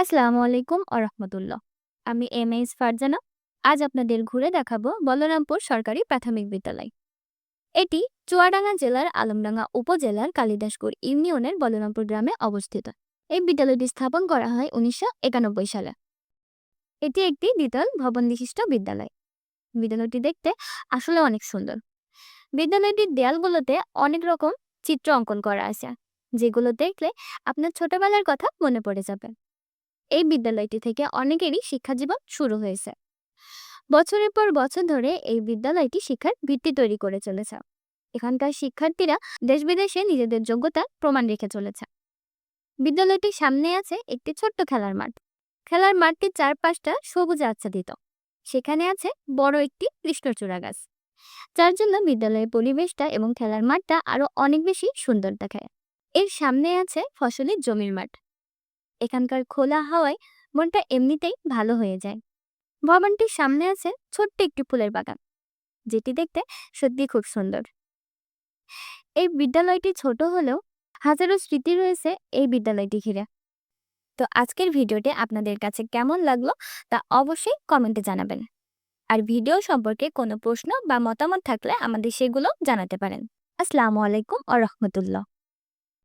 আসসালামু আলাইকুম ও রহমতুল্লাহ। আমি এম এস ফারজানা। আজ আপনাদের ঘুরে দেখাবো বলরামপুর সরকারি প্রাথমিক বিদ্যালয়। এটি চুয়াডাঙ্গা জেলার আলমডাঙ্গা উপজেলার কালিদাসপুর ইউনিয়নের বলরামপুর গ্রামে অবস্থিত। এই বিদ্যালয়টি স্থাপন করা হয় উনিশশো একানব্বই সালে। এটি একটি দ্বিতল ভবন বিশিষ্ট বিদ্যালয়। বিদ্যালয়টি দেখতে আসলে অনেক সুন্দর। বিদ্যালয়টির দেয়ালগুলোতে অনেক রকম চিত্র অঙ্কন করা আছে, যেগুলো দেখলে আপনার ছোটবেলার কথা মনে পড়ে যাবে। এই বিদ্যালয়টি থেকে অনেকেরই শিক্ষাজীবন শুরু হয়েছে। বছরের পর বছর ধরে এই বিদ্যালয়টি শিক্ষার ভিত্তি তৈরি করে চলেছে। এখানকার শিক্ষার্থীরা দেশ বিদেশে নিজেদের যোগ্যতা প্রমাণ রেখে চলেছে। বিদ্যালয়টির সামনে আছে একটি ছোট্ট খেলার মাঠ। খেলার মাঠটির চারপাশটা সবুজে আচ্ছাদিত। সেখানে আছে বড় একটি কৃষ্ণচূড়া গাছ। যার জন্য বিদ্যালয়ের পরিবেশটা এবং খেলার মাঠটা আরও অনেক বেশি সুন্দর দেখায়। এর সামনে আছে ফসলের জমির মাঠ। এখানকার খোলা হাওয়ায় মনটা এমনিতেই ভালো হয়ে যায়। ভবনটির সামনে আছে ছোট্ট একটি ফুলের বাগান, যেটি দেখতে সত্যি খুব সুন্দর। এই বিদ্যালয়টি ছোট হলেও হাজারো স্মৃতি রয়েছে এই বিদ্যালয়টি ঘিরে। তো আজকের ভিডিওটি আপনাদের কাছে কেমন লাগল তা অবশ্যই কমেন্টে জানাবেন। আর ভিডিও সম্পর্কে কোনো প্রশ্ন বা মতামত থাকলে আমাদের সেগুলো জানাতে পারেন। আসসালামু আলাইকুম আ রহমতুল্লাহ।